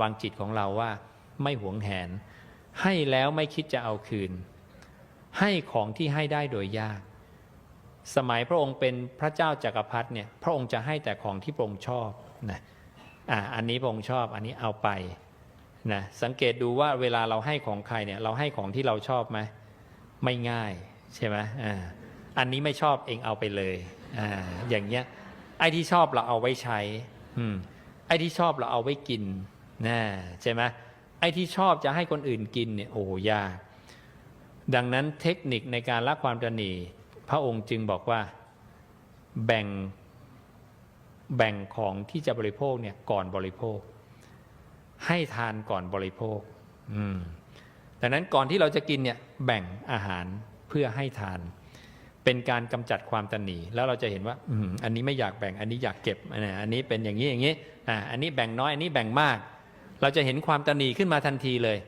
วางจิตของเราว่า ไม่หวงแหน ให้แล้วไม่คิดจะเอาคืน ให้ของที่ให้ได้โดยยาก สมัยพระองค์เป็นพระเจ้าจากักรพรรดิเนี่ยพระองค์จะให้แต่ของที่พระองค์ชอบนะอ่าอันนี้พระองค์ชอบอันนี้เอาไปนะสังเกตดูว่าเวลาเราให้ของใครเนี่ยเราให้ของที่เราชอบไหมไม่ง่ายใช่ไหมอ่าอันนี้ไม่ชอบเองเอาไปเลยอ่าอย่างเงี้ยไอ้ที่ชอบเราเอาไว้ใช้อืมไอ้ที่ชอบเราเอาไว้กิน นะใช่ไหมไอ้ที่ชอบจะให้คนอื่นกินเนี่ยโอ้ยาก ดังนั้นเทคนิคในการละความตระหนี พระองค์จึงบอกว่าแบ่งแบ่งของที่จะบริโภคเนี่ยก่อนบริโภค ให้ทานก่อนบริโภค อืมดังนั้นก่อนที่เราจะกินเนี่ยแบ่งอาหารเพื่อให้ทาน เป็นการกำจัดความตะหนีแล้วเราจะเห็นว่าอืมอันนี้ไม่อยากแบ่งอันนี้อยากเก็บอันนี้อันนี้เป็นอย่างนี้อย่างนี้อ่าอันนี้แบ่งน้อยอันนี้แบ่งมาก เราจะเห็นความตระหนีขึ้นมาทันทีเลย